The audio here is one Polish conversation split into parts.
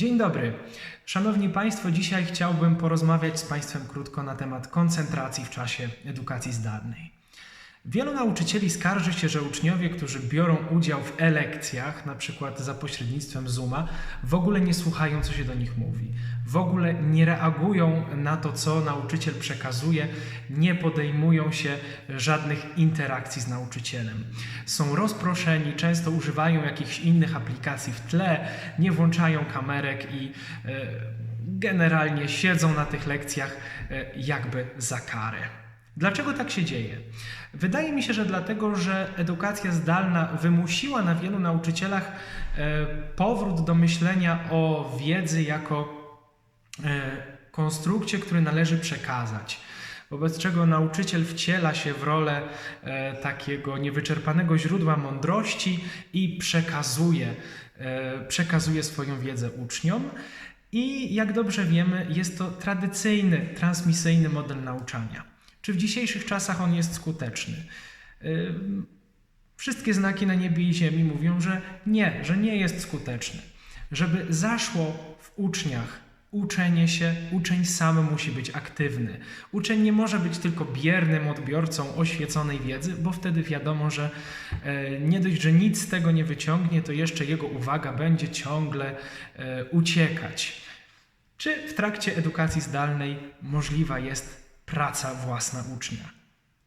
Dzień dobry. Szanowni Państwo, dzisiaj chciałbym porozmawiać z Państwem krótko na temat koncentracji w czasie edukacji zdalnej. Wielu nauczycieli skarży się, że uczniowie, którzy biorą udział w e-lekcjach, na przykład za pośrednictwem Zooma, w ogóle nie słuchają, co się do nich mówi. W ogóle nie reagują na to, co nauczyciel przekazuje, nie podejmują się żadnych interakcji z nauczycielem. Są rozproszeni, często używają jakichś innych aplikacji w tle, nie włączają kamerek i e, generalnie siedzą na tych lekcjach e, jakby za karę. Dlaczego tak się dzieje? Wydaje mi się, że dlatego, że edukacja zdalna wymusiła na wielu nauczycielach e, powrót do myślenia o wiedzy jako e, konstrukcie, który należy przekazać. Wobec czego nauczyciel wciela się w rolę e, takiego niewyczerpanego źródła mądrości i przekazuje, przekazuje swoją wiedzę uczniom. I jak dobrze wiemy, jest to tradycyjny, transmisyjny model nauczania. Czy w dzisiejszych czasach on jest skuteczny? Ym, Wszystkie znaki na niebie i ziemi mówią, że nie, że nie jest skuteczny. Żeby zaszło w uczniach uczenie się, uczeń sam musi być aktywny. Uczeń nie może być tylko biernym odbiorcą oświeconej wiedzy, bo wtedy wiadomo, że e, nie dość, że nic z tego nie wyciągnie, to jeszcze jego uwaga będzie ciągle e, uciekać. Czy w trakcie edukacji zdalnej możliwa jest praca własna ucznia?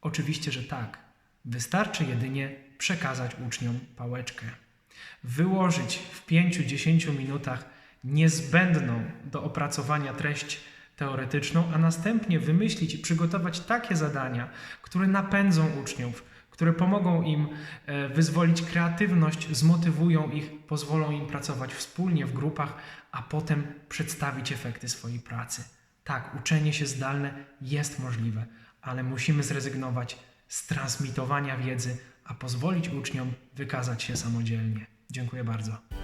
Oczywiście, że tak. Wystarczy jedynie przekazać uczniom pałeczkę. Wyłożyć w 5-10 minutach niezbędną do opracowania treść teoretyczną, a następnie wymyślić i przygotować takie zadania, które napędzą uczniów, które pomogą im e, wyzwolić kreatywność, zmotywują ich, pozwolą im pracować wspólnie w grupach, a potem przedstawić efekty swojej pracy. Tak, uczenie się zdalne jest możliwe, ale musimy zrezygnować z transmitowania wiedzy, a pozwolić uczniom wykazać się samodzielnie. Dziękuję bardzo.